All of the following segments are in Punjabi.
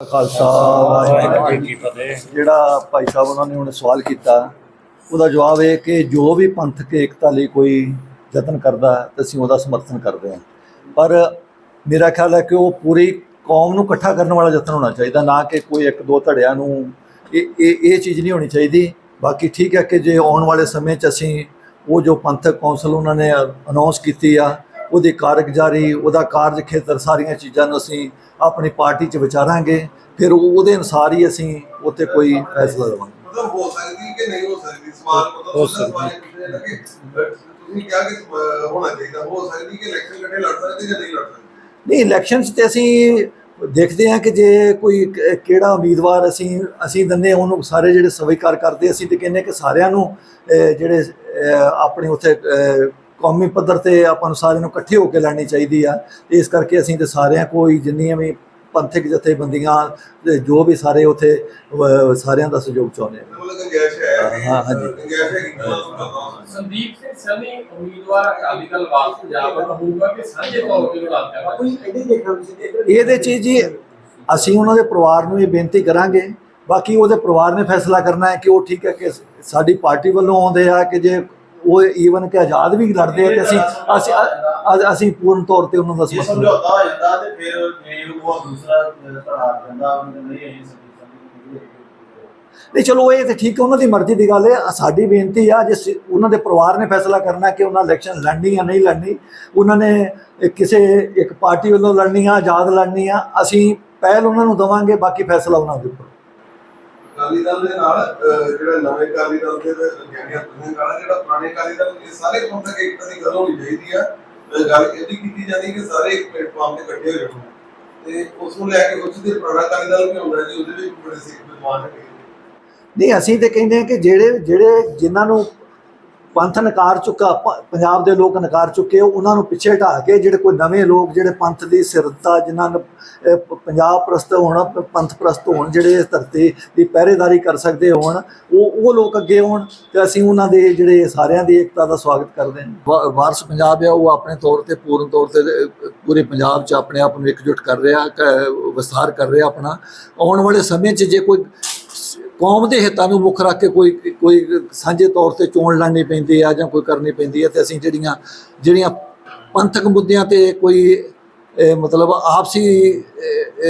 ਖਾਲਸਾ ਵਾਹਿਗੁਰੂ ਜੀ ਕੀ ਫਤਿਹ। ਜਿਹੜਾ ਭਾਈ ਸਾਹਿਬ ਉਹਨਾਂ ਨੇ ਹੁਣ ਸਵਾਲ ਕੀਤਾ ਉਹਦਾ ਜਵਾਬ ਇਹ ਕਿ ਜੋ ਵੀ ਪੰਥਕ ਏਕਤਾ ਲਈ ਕੋਈ ਯਤਨ ਕਰਦਾ ਹੈ, ਤਾਂ ਅਸੀਂ ਉਹਦਾ ਸਮਰਥਨ ਕਰਦੇ ਹਾਂ। ਪਰ ਮੇਰਾ ਖਿਆਲ ਹੈ ਕਿ ਉਹ ਪੂਰੀ ਕੌਮ ਨੂੰ ਇਕੱਠਾ ਕਰਨ ਵਾਲਾ ਯਤਨ ਹੋਣਾ ਚਾਹੀਦਾ ਨਾ ਕਿ ਕੋਈ ਇੱਕ ਦੋ ਧੜਿਆਂ ਨੂੰ। ਇਹ ਇਹ ਇਹ ਚੀਜ਼ ਨਹੀਂ ਹੋਣੀ ਚਾਹੀਦੀ। ਬਾਕੀ ਠੀਕ ਹੈ ਕਿ ਜੇ ਆਉਣ ਵਾਲੇ ਸਮੇਂ 'ਚ ਅਸੀਂ ਉਹ ਜੋ ਪੰਥਕ ਕੌਂਸਲ ਉਹਨਾਂ ਨੇ ਅਨਾਉਂਸ ਕੀਤੀ ਆ ਉਹਦੀ ਕਾਰਗੁਜ਼ਾਰੀ ਉਹਦਾ ਕਾਰਜ ਖੇਤਰ ਸਾਰੀਆਂ ਚੀਜ਼ਾਂ ਨੂੰ ਅਸੀਂ ਆਪਣੀ ਪਾਰਟੀ 'ਚ ਵਿਚਾਰਾਂਗੇ। ਫਿਰ ਉਹ- ਉਹਦੇ ਅਨੁਸਾਰ ਹੀ ਅਸੀਂ ਉੱਤੇ ਕੋਈ ਫੈਸਲਾ ਲਵਾਂਗੇ। ਮਤਲਬ ਹੋ ਸਕਦੀ ਕਿ ਨਹੀਂ ਹੋ ਸਕਦੀ? ਸਵਾਲ ਮਤਲਬ ਹੋ ਨਾ ਕਿ ਅਹ, ਤੁਸੀਂ ਕਿਹਾ ਕਿ ਅਹ, ਹੋਣਾ ਚਾਹੀਦਾ। ਹੋ ਸਕਦੀ ਕਿ ਇਲੈਕਸ਼ਨ ਇਕੱਠੇ ਲੜ ਸਕਦੇ ਜਾਂ ਨਹੀਂ ਲੜ ਸਕਦੇ? ਨਹੀਂ ਇਲੈਕਸ਼ਨਸ ਤੇ ਅਸੀਂ ਦੇਖਦੇ ਹਾਂ ਕਿ ਜੇ ਕੋਈ ਕਿਹੜਾ ਉਮੀਦਵਾਰ ਅਸੀਂ ਅਸੀਂ ਦੰਨੇ ਉਹਨੂੰ ਸਾਰੇ ਜਿਹੜੇ ਸਵੀਕਾਰ ਕਰਦੇ ਅਸੀਂ ਤੇ ਕਹਿੰਦੇ ਕਿ ਸਾਰਿਆਂ ਨੂੰ ਜਿਹੜੇ ਆਪਣੇ ਉੱਥੇ ਕੌਮੀ ਪੱਧਰ ਤੇ ਆਪਾਂ ਨੂੰ ਸਾਰਿਆਂ ਨੂੰ ਇਕੱਠੇ ਹੋ ਕੇ ਲੜਨੀ ਚਾਹੀਦੀ ਆ। ਇਸ ਕਰਕੇ ਅਸੀਂ ਤੇ ਸਾਰਿਆਂ ਕੋਈ ਜਿੰਨੀਆਂ ਵੀ ਪੰਥਕ ਜਥੇਬੰਦੀਆਂ ਤੇ ਜੋ ਵੀ ਸਾਰੇ ਉੱਥੇ ਸਾਰਿਆਂ ਦਾ ਸਹਿਯੋਗ ਚਾਹੁੰਦੇ ਆ। ਹੈ। ਹਾਂਜੀ। ਸੰਦੀਪ ਸਿੰਘ ਸਨੀ ਉਮੀਦਵਾਰ ਅਕਾਲੀ ਦਲ ਵਾਪਸ ਪੰਜਾਬ ਦਾ ਹੋਊਗਾ ਕਿ ਸਾਂਝੇ ਤੌਰ ਤੇ ਲੜਾ ਕਰਨਾ ਇਹਦੇ ਚ ਜੀ ਅਸੀਂ ਉਹਨਾਂ ਦੇ ਪਰਿਵਾਰ ਨੂੰ ਇਹ ਬੇਨਤੀ ਕਰਾਂਗੇ। ਬਾਕੀ ਉਹਦੇ ਪਰਿਵਾਰ ਨੇ ਫੈਸਲਾ ਕਰਨਾ ਹੈ ਕਿ ਉਹ ਠੀਕ ਹੈ ਕਿ ਸਾਡੀ ਪਾਰਟੀ ਵੱਲੋਂ ਆਉਂਦੇ ਆ ਕਿ ਜੇ ਉਹ ਈਵਨ ਕਿ ਆਜ਼ਾਦ ਵੀ ਲੜਦੇ ਆ ਤੇ ਅਸੀਂ ਅਸੀਂ ਅਸੀਂ ਪੂਰਨ ਤੌਰ ਤੇ ਉਹਨਾਂ ਦਾ ਸਮਰਥਨ ਸਮਝੌਤਾ ਹੋ ਜਾਂਦਾ ਤੇ ਫਿਰ ਜੇ ਉਹ ਦੂਸਰਾ ਧੜਾ ਜਾਂਦਾ ਉਹਨੇ ਨਹੀਂ ਸਮਝੀ ਨਹੀਂ ਚਲੋ ਇਹ ਤੇ ਠੀਕ ਹੈ ਉਹਨਾਂ ਦੀ ਮਰਜ਼ੀ ਦੀ ਗੱਲ ਹੈ। ਸਾਡੀ ਬੇਨਤੀ ਆ ਜੇ ਉਹਨਾਂ ਦੇ ਪਰਿਵਾਰ ਨੇ ਫੈਸਲਾ ਕਰਨਾ ਕਿ ਉਹਨਾਂ ਇਲੈਕਸ਼ਨ ਲੜਨੀ ਜਾਂ ਨਹੀਂ ਲੜਨੀ ਉਹਨਾਂ ਨੇ ਇਹ ਕਿਸੇ ਇੱਕ ਪਾਰਟੀ ਵੱਲੋਂ ਲੜਨੀ ਆ ਆਜ਼ਾਦ ਲੜਨੀ ਆ ਅਸੀਂ ਪਹਿਲ ਉਹਨਾਂ ਨੂੰ ਦਵਾਂਗੇ ਬਾਕੀ ਫੈਸਲਾ ਉਹਨਾਂ ਦੇ ਉੱਪਰ। ਅਕਾਲੀ ਦਲ ਦੇ ਨਾਲ ਜਿਹੜਾ ਨਵੇਂ ਅਕਾਲੀ ਦਲ ਦੇ ਜਿਹੜੀਆਂ ਤੁਸੀਂ ਕਹਣਾ ਜਿਹੜਾ ਪੁਰਾਣੇ ਅਕਾਲੀ ਦਲ ਇਹ ਸਾਰੇ ਪੰਥਕ ਏਕਤਾ ਦੀ ਗੱਲ ਹੋਣੀ ਚਾਹੀਦੀ ਆ। ਗੱਲ ਇਹ ਕੀਤੀ ਜਾਂਦੀ ਕਿ ਸਾਰੇ ਇੱਕ ਪਲੇਟਫਾਰਮ ਤੇ ਇਕੱਠੇ ਹੋ ਜਾਣ। ਤੇ ਉਸ ਨੂੰ ਲੈ ਕੇ ਉਸ ਦੇ ਪੁਰਾਣਾ ਅਕਾਲੀ ਦਲ ਵੀ ਹੁੰਦਾ ਜੀ, ਉਹਦੇ ਵਿੱਚ ਬੜੇ ਸਿੱਖ ਵਿਦਵਾਨ ਹੈਗੇ ਨਹੀਂ, ਅਸੀਂ ਤੇ ਕਹਿੰਦੇ ਹਾਂ ਕਿ ਜਿਹੜੇ ਜਿਹੜੇ ਜਿਨ੍ਹਾਂ ਨੂੰ ਪੰਥ ਨਕਾਰ ਚੁੱਕਾ ਪੰਜਾਬ ਦੇ ਲੋਕ ਨਕਾਰ ਚੁੱਕੇ, ਉਹਨਾਂ ਨੂੰ ਪਿੱਛੇ ਹਟਾ ਕੇ ਜਿਹੜੇ ਕੋਈ ਨਵੇਂ ਲੋਕ, ਜਿਹੜੇ ਪੰਥ ਦੀ ਸਿਰਤਾ, ਜਿਨ੍ਹਾਂ ਨੂੰ ਪੰਜਾਬ ਪ੍ਰਸਤ ਹੋਣ, ਪੰਥ ਪ੍ਰਸਤ ਹੋਣ, ਜਿਹੜੇ ਇਸ ਧਰਤੀ ਦੀ ਪਹਿਰੇਦਾਰੀ ਕਰ ਸਕਦੇ ਹੋਣ, ਉਹ ਉਹ ਲੋਕ ਅੱਗੇ ਆਉਣ ਤੇ ਅਸੀਂ ਉਹਨਾਂ ਦੇ ਜਿਹੜੇ ਸਾਰਿਆਂ ਦੀ ਏਕਤਾ ਦਾ ਸਵਾਗਤ ਕਰਦੇ ਹਾਂ। ਵਾ- ਵਾਰਸ ਪੰਜਾਬ ਆ, ਉਹ ਆਪਣੇ ਤੌਰ ਤੇ ਪੂਰਨ ਤੌਰ ਤੇ ਪੂਰੇ ਪੰਜਾਬ 'ਚ ਆਪਣੇ ਆਪ ਨੂੰ ਇਕਜੁੱਟ ਕਰ ਰਿਹਾ ਵਿਸਥਾਰ ਕਰ ਰਿਹਾ ਆਪਣਾ। ਆਉਣ ਵਾਲੇ ਸਮੇਂ 'ਚ ਜੇ ਕੋਈ ਕੌਮ ਦੇ ਹਿੱਤਾਂ ਨੂੰ ਮੁੱਖ ਰੱਖ ਕੇ ਕੋਈ ਕੋਈ ਸਾਂਝੇ ਤੌਰ ਤੇ ਚੋਣ ਲੜਨੀ ਪੈਂਦੀ ਆ ਜਾਂ ਕੋਈ ਕਰਨੀ ਪੈਂਦੀ ਹੈ ਤੇ ਅਸੀਂ ਜਿਹੜੀਆਂ ਜਿਹੜੀਆਂ ਪੰਥਕ ਮੁੱਦਿਆਂ ਤੇ ਕੋਈ ਮਤਲਬ ਆਪਸੀ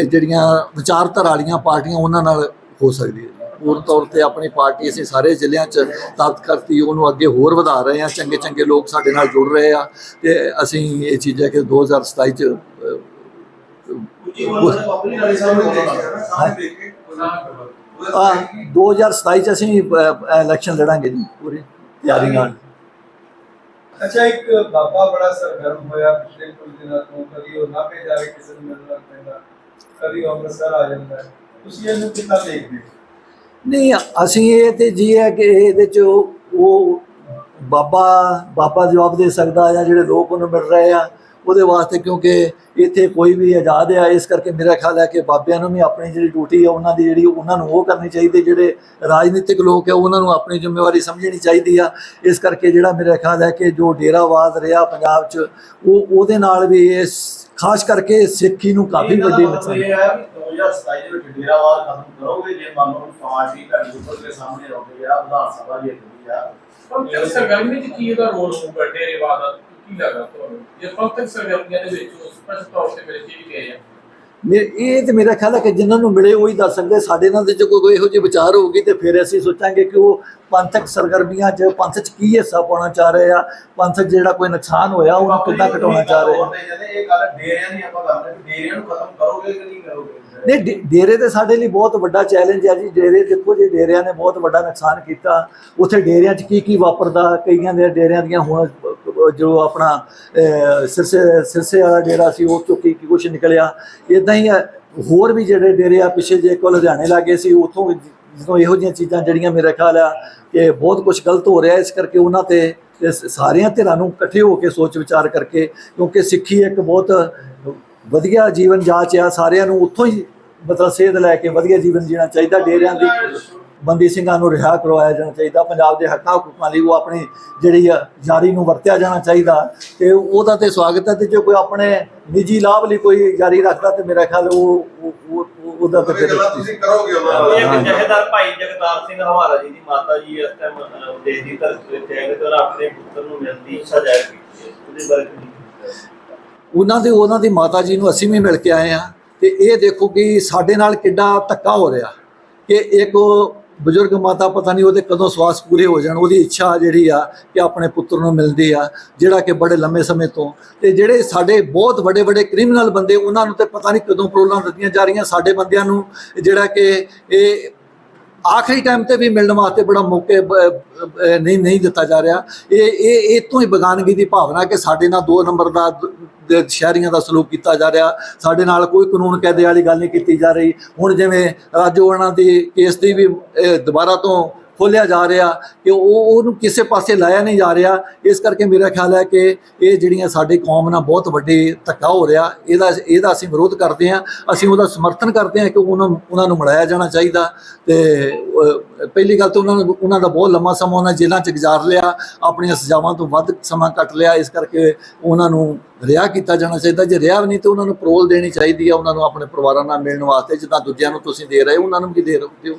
ਜਿਹੜੀਆਂ ਵਿਚਾਰਧਾਰਾ ਵਾਲੀਆਂ ਪਾਰਟੀਆਂ ਉਹਨਾਂ ਨਾਲ ਹੋ ਸਕਦੀ ਹੈ। ਪੂਰਨ ਤੌਰ ਤੇ ਆਪਣੀ ਪਾਰਟੀ ਅਸੀਂ ਸਾਰੇ ਜ਼ਿਲ੍ਹਿਆਂ 'ਚ ਤਾਕਤ ਕਰਤੀ ਉਹਨੂੰ ਅੱਗੇ ਹੋਰ ਵਧਾ ਰਹੇ ਹਾਂ ਚੰਗੇ ਚੰਗੇ ਲੋਕ ਸਾਡੇ ਨਾਲ ਜੁੜ ਰਹੇ ਆ ਤੇ ਅਸੀਂ ਇਹ ਚੀਜ਼ਾਂ ਕਿ 2027 ਚ ਆ ਸਾਹਮਣੇ ਕੀ 2027 ਚ ਅਸੀਂ ਇਲੈਕਸ਼ਨ ਲੜਾਂਗੇ ਜੀ ਪੂਰੀ। ਨਾਲ। ਅੱਛਾ ਇੱਕ ਬਾਬਾ ਬੜਾ ਸਰਗਰਮ ਹੋਇਆ ਪਿਛਲੇ ਕੁਝ ਦਿਨਾਂ ਤੋਂ ਕਦੀ ਉਹ ਨਾਭੇ ਜਾ ਕੇ ਕਿਸੇ ਨੂੰ ਮਿਲਣ ਲੱਗ ਪੈਂਦਾ ਕਦੀ ਉਹ ਅੰਮ੍ਰਿਤਸਰ ਆ ਜਾਂਦਾ। ਤੁਸੀਂ ਇਹਨੂੰ ਕਿੱਦਾਂ ਦੇਖਦੇ ਨਹੀਂ ਅਸੀਂ ਇਹ ਤੇ ਜੀ ਹੈ ਕਿ ਇਹਦੇ ਚ ਉਹ ਬਾਬਾ ਬਾਬਾ ਜਵਾਬ ਦੇ ਸਕਦਾ ਜਾਂ ਜਿਹੜੇ ਲੋਕ ਉਹਨੂੰ ਮਿਲ ਰਹੇ ਆ। ਉਹਦੇ ਵਾਸਤੇ ਕਿਉਂਕਿ ਇੱਥੇ ਕੋਈ ਵੀ ਆਜ਼ਾਦ ਆ ਇਸ ਕਰਕੇ ਮੇਰਾ ਖਿਆਲ ਹੈ ਕਿ ਬਾਬਿਆਂ ਨੂੰ ਵੀ ਆਪਣੀ ਜਿਹੜੀ ਡਿਊਟੀ ਆ ਉਹਨਾਂ ਦੀ ਜਿਹੜੀ ਉਹਨਾਂ ਨੂੰ ਉਹ ਕਰਨੀ ਚਾਹੀਦੀ ਜਿਹੜੇ ਰਾਜਨੀਤਿਕ ਲੋਕ ਆ ਉਹਨਾਂ ਨੂੰ ਆਪਣੀ ਜ਼ਿੰਮੇਵਾਰੀ ਸਮਝਣੀ ਚਾਹੀਦੀ ਆ। ਇਸ ਕਰਕੇ ਜਿਹੜਾ ਮੇਰਾ ਖਿਆਲ ਹੈ ਕਿ ਜੋ ਡੇਰਾਵਾਦ ਰਿਹਾ ਪੰਜਾਬ 'ਚ ਉਹ ਉਹਦੇ ਨਾਲ ਵੀ ਇਸ ਖਾਸ ਕਰਕੇ ਸਿੱਖੀ ਨੂੰ ਕਾਫੀ ਵੱਡੀ ਨੁਕਸਾਨ ਇਹ ਹੈ ਕਿ 2027 ਦੇ ਵਿੱਚ ਡੇਰਾਵਾਦ ਖਤਮ ਕਰੋਗੇ ਜੇ ਮੰਨ ਲਓ ਪਾਰਟੀ ਤੁਹਾਡੇ ਉੱਪਰ ਦੇ ਸਾਹਮਣੇ ਆਉਂਦੀ ਆ ਵਿਧਾਨ ਸਭਾ ਦੀ ਹੁੰਦੀ ਆ। ਪੰਥਕ ਸਰਗਰਮੀ ਚ ਕੀ ਇਹਦਾ ਰੋਲ ਹੋਊਗਾ ਡੇਰੇਵਾਦ ਦਾ? ਕੀ ਲੱਗਦਾ ਤੁਹਾਨੂੰ ਜੇ ਪੰਥਕ ਸਰਗਰਮੀਆਂ ਦੇ ਵਿੱਚ ਉਹ ਸਪਸ਼ਟ ਤੌਰ ਤੇ ਮੇਰੇ ਜੀ ਗਏ ਆ ਮੇ ਇਹ ਤੇ ਮੇਰਾ ਖਿਆਲ ਹੈ ਕਿ ਜਿਨ੍ਹਾਂ ਨੂੰ ਮਿਲੇ ਉਹੀ ਦੱਸ ਸਕਦੇ ਸਾਡੇ ਨਾਲ ਜੇ ਕੋਈ ਇਹੋ ਜਿਹੀ ਵਿਚਾਰ ਹੋਊਗੀ ਤੇ ਫਿਰ ਅਸੀਂ ਸੋਚਾਂਗੇ ਕਿ ਉਹ ਪੰਥਕ ਸਰਗਰਮੀਆਂ 'ਚ ਪੰਥ 'ਚ ਕੀ ਹਿੱਸਾ ਪਾਉਣਾ ਚਾਹ ਰਹੇ ਆ ਪੰਥ ਜਿਹੜਾ ਕੋਈ ਨੁਕਸਾਨ ਹੋਇਆ ਉਹਨੂੰ ਕਿੱਦਾਂ ਘਟਾਉਣਾ ਚਾਹ ਰਹੇ ਆ? ਇਹ ਗੱਲ ਡੇਰਿਆਂ ਦੀ ਆਪਾਂ ਗੱਲ ਕਰਦੇ ਡੇਰਿਆਂ ਨੂੰ ਖਤਮ ਕਰੋਗੇ ਕਿ ਨਹੀਂ ਕਰੋਗੇ? ਨਹੀਂ ਡੇ- ਡੇਰੇ ਤੇ ਸਾਡੇ ਲਈ ਬਹੁਤ ਵੱਡਾ ਚੈਲੰਜ ਹੈ ਜੀ। ਡੇਰੇ ਦੇਖੋ ਜੀ ਡੇਰਿਆਂ ਨੇ ਬਹੁਤ ਵੱਡਾ ਨੁਕਸਾਨ ਕੀਤਾ। ਉੱਥੇ ਡੇਰਿਆਂ 'ਚ ਕੀ ਕੀ ਵਾਪਰਦਾ ਕਈਆਂ ਦੇ ਡੇਰਿਆਂ ਦੀਆਂ ਹੁਣ ਜੋ ਆਪਣਾ ਸਿਰਸੇ ਸਿਰਸੇ ਵਾਲਾ ਡੇਰਾ ਸੀ ਉਹ ਚੋਂ ਕੀ ਕੀ ਕੁਛ ਨਿਕਲਿਆ। ਇਦਾਂ ਹੀ ਹੈ, ਹੋਰ ਵੀ ਜਿਹੜੇ ਡੇਰੇ ਆ ਪਿੱਛੇ ਜੇ ਕੋਲ ਲੁਧਿਆਣੇ ਲੱਗੇ ਸੀ ਉੱਥੋਂ ਜਦੋਂ ਇਹੋ ਜਿਹੀਆਂ ਚੀਜ਼ਾਂ ਜਿਹੜੀਆਂ ਮੇਰੇ ਖਿਆਲ ਆ ਕਿ ਬਹੁਤ ਕੁਝ ਗਲਤ ਹੋ ਰਿਹਾ ਇਸ ਕਰਕੇ ਉਹਨਾਂ ਤੇ ਸਾਰਿਆਂ ਧਿਰਾਂ ਨੂੰ ਇਕੱਠੇ ਹੋ ਕੇ ਸੋਚ ਵਿਚਾਰ ਕਰਕੇ ਕਿਉਂਕਿ ਸਿੱਖੀ ਇੱਕ ਬਹੁਤ ਵਧੀਆ ਜੀਵਨ ਜਾਚ ਆ ਸਾਰਿਆਂ ਨੂੰ ਉੱਥੋਂ ਹੀ ਮਤਲਬ ਸੇਧ ਲੈ ਕੇ ਵਧੀਆ ਜੀਵਨ ਜੀਣਾ ਚਾਹੀਦਾ ਡੇਰਿਆਂ ਦੀ। ਬੰਦੀ ਸਿੰਘਾਂ ਨੂੰ ਰਿਹਾ ਕਰਵਾਇਆ ਜਾਣਾ ਚਾਹੀਦਾ ਪੰਜਾਬ ਦੇ ਹੱਕਾਂ ਹਕੂਕਾਂ ਲਈ ਉਹ ਆਪਣੀ ਜਿਹੜੀ ਆ ਜਾਰੀ ਨੂੰ ਵਰਤਿਆ ਜਾਣਾ ਚਾਹੀਦਾ ਤੇ ਉਹਦਾ ਤੇ ਸਵਾਗਤ ਹੈ ਤੇ ਜੇ ਕੋਈ ਆਪਣੇ ਨਿੱਜੀ ਲਾਭ ਲਈ ਕੋਈ ਜਾਰੀ ਰੱਖਦਾ ਤੇ ਮੇਰਾ ਖਿਆਲ ਉਹ ਉਹ- ਉਹ- ਉਹਦਾ ਤੇ ਫਿਰ ਤੁਸੀਂ ਕਰੋਗੇ ਉਹਨਾਂ ਨਾਲ? ਇੱਕ ਜਥੇਦਾਰ ਭਾਈ ਜਗਤਾਰ ਸਿੰਘ ਹਵਾਰਾ ਜੀ ਦੀ ਮਾਤਾ ਜੀ ਇਸ ਟਾਈਮ ਦੇਸ਼ ਦੀ ਧਰਤੀ ਤੇ ਆਏ ਨੇ ਤੇ ਉਹਨਾਂ ਆਪਣੇ ਪੁੱਤਰ ਨੂੰ ਮਿਲਣ ਦੀ ਇੱਛਾ ਜ਼ਾਹਿਰ ਕੀਤੀ ਹੈ। ਉਹਦੇ ਬਾਰੇ ਕੀ ਉਹਨਾਂ ਦੇ ਉਹਨਾਂ ਦੀ ਮਾਤਾ ਜੀ ਨੂੰ ਅਸੀਂ ਵੀ ਮਿਲ ਕੇ ਆਏ ਆ ਤੇ ਇਹ ਦੇਖੋ ਕਿ ਸਾਡੇ ਨਾਲ ਕਿੰਨਾ ਧੱਕਾ ਹੋ ਰਿਹਾ ਕਿ ਇੱਕ ਬਜ਼ੁਰਗ ਮਾਤਾ ਪਤਾ ਨਹੀਂ ਉਹਦੇ ਕਦੋਂ ਸਵਾਸ ਪੂਰੇ ਹੋ ਜਾਣ, ਉਹਦੀ ਇੱਛਾ ਜਿਹੜੀ ਆ ਕਿ ਆਪਣੇ ਪੁੱਤਰ ਨੂੰ ਮਿਲਦੀ ਆ, ਜਿਹੜਾ ਕਿ ਬੜੇ ਲੰਮੇ ਸਮੇਂ ਤੋਂ। ਤੇ ਜਿਹੜੇ ਸਾਡੇ ਬਹੁਤ ਵੱਡੇ ਵੱਡੇ ਕ੍ਰਿਮੀਨਲ ਬੰਦੇ, ਉਹਨਾਂ ਨੂੰ ਤੇ ਪਤਾ ਨਹੀਂ ਕਦੋਂ ਪ੍ਰੋਬਲਮ ਦਿੱਤੀਆਂ ਜਾ ਰਹੀਆਂ ਸਾਡੇ ਬੰਦਿਆਂ ਨੂੰ, ਜਿਹੜਾ ਕਿ ਇਹ ਆਖਰੀ ਟਾਈਮ ਤੇ ਵੀ ਮਿਲਣ ਵਾਸਤੇ ਬੜਾ ਮੌਕੇ ਨਹੀਂ ਨਹੀਂ ਦਿੱਤਾ ਜਾ ਰਿਹਾ। ਇਹ ਇਹ ਇਹ ਤੋਂ ਹੀ ਬਗਾਨਗੀ ਦੀ ਭਾਵਨਾ ਕਿ ਸਾਡੇ ਨਾਲ ਦੋ ਨੰਬਰ ਦਾ ਸ਼ਹਿਰੀਆਂ ਦਾ ਸਲੂਕ ਕੀਤਾ ਜਾ ਰਿਹਾ। ਸਾਡੇ ਨਾਲ ਕੋਈ ਕਾਨੂੰਨ ਕਾਇਦੇ ਵਾਲੀ ਗੱਲ ਨਹੀਂ ਕੀਤੀ ਜਾ ਰਹੀ। ਹੁਣ ਜਿਵੇਂ ਰਾਜੋਆਣਾ ਦੀ ਕੇਸ ਦੀ ਵੀ ਦੁਬਾਰਾ ਤੋਂ ਖੋਲਿਆ ਜਾ ਰਿਹਾ ਕਿ ਉਹ ਉਹਨੂੰ ਕਿਸੇ ਪਾਸੇ ਲਾਇਆ ਨਹੀਂ ਜਾ ਰਿਹਾ। ਇਸ ਕਰਕੇ ਮੇਰਾ ਖਿਆਲ ਹੈ ਕਿ ਇਹ ਜਿਹੜੀਆਂ ਸਾਡੇ ਕੌਮ ਨਾਲ ਬਹੁਤ ਵੱਡੇ ਧੱਕਾ ਹੋ ਰਿਹਾ, ਇਹਦਾ ਇਹਦਾ ਅਸੀਂ ਵਿਰੋਧ ਕਰਦੇ ਹਾਂ। ਅਸੀਂ ਉਹਦਾ ਸਮਰਥਨ ਕਰਦੇ ਹਾਂ ਕਿ ਉਹਨਾਂ ਉਹਨਾਂ ਨੂੰ ਮਿਲਾਇਆ ਜਾਣਾ ਚਾਹੀਦਾ। ਤੇ ਪਹਿਲੀ ਗੱਲ ਤਾਂ ਉਹਨਾਂ ਨੂੰ, ਉਹਨਾਂ ਦਾ ਬਹੁਤ ਲੰਮਾ ਸਮਾਂ ਉਹਨਾਂ ਜੇਲ੍ਹਾਂ 'ਚ ਗੁਜ਼ਾਰ ਲਿਆ, ਆਪਣੀਆਂ ਸਜ਼ਾਵਾਂ ਤੋਂ ਵੱਧ ਸਮਾਂ ਕੱਟ ਲਿਆ। ਇਸ ਕਰਕੇ ਉਹਨਾਂ ਨੂੰ ਰਿਹਾ ਕੀਤਾ ਜਾਣਾ ਚਾਹੀਦਾ। ਜੇ ਰਿਹਾ ਵੀ ਨਹੀਂ ਤਾਂ ਉਹਨਾਂ ਨੂੰ ਪਰੋਲ ਦੇਣੀ ਚਾਹੀਦੀ ਹੈ ਉਹਨਾਂ ਨੂੰ ਆਪਣੇ ਪਰਿਵਾਰਾਂ ਨਾਲ ਮਿਲਣ ਵਾਸਤੇ, ਜਿੱਦਾਂ ਦੂਜਿਆਂ ਨੂੰ ਤੁਸੀਂ ਦੇ ਰਹੇ ਹੋ, ਉਹਨਾਂ ਨੂੰ ਵੀ ਦੇ ਰਹੇ ਹੋ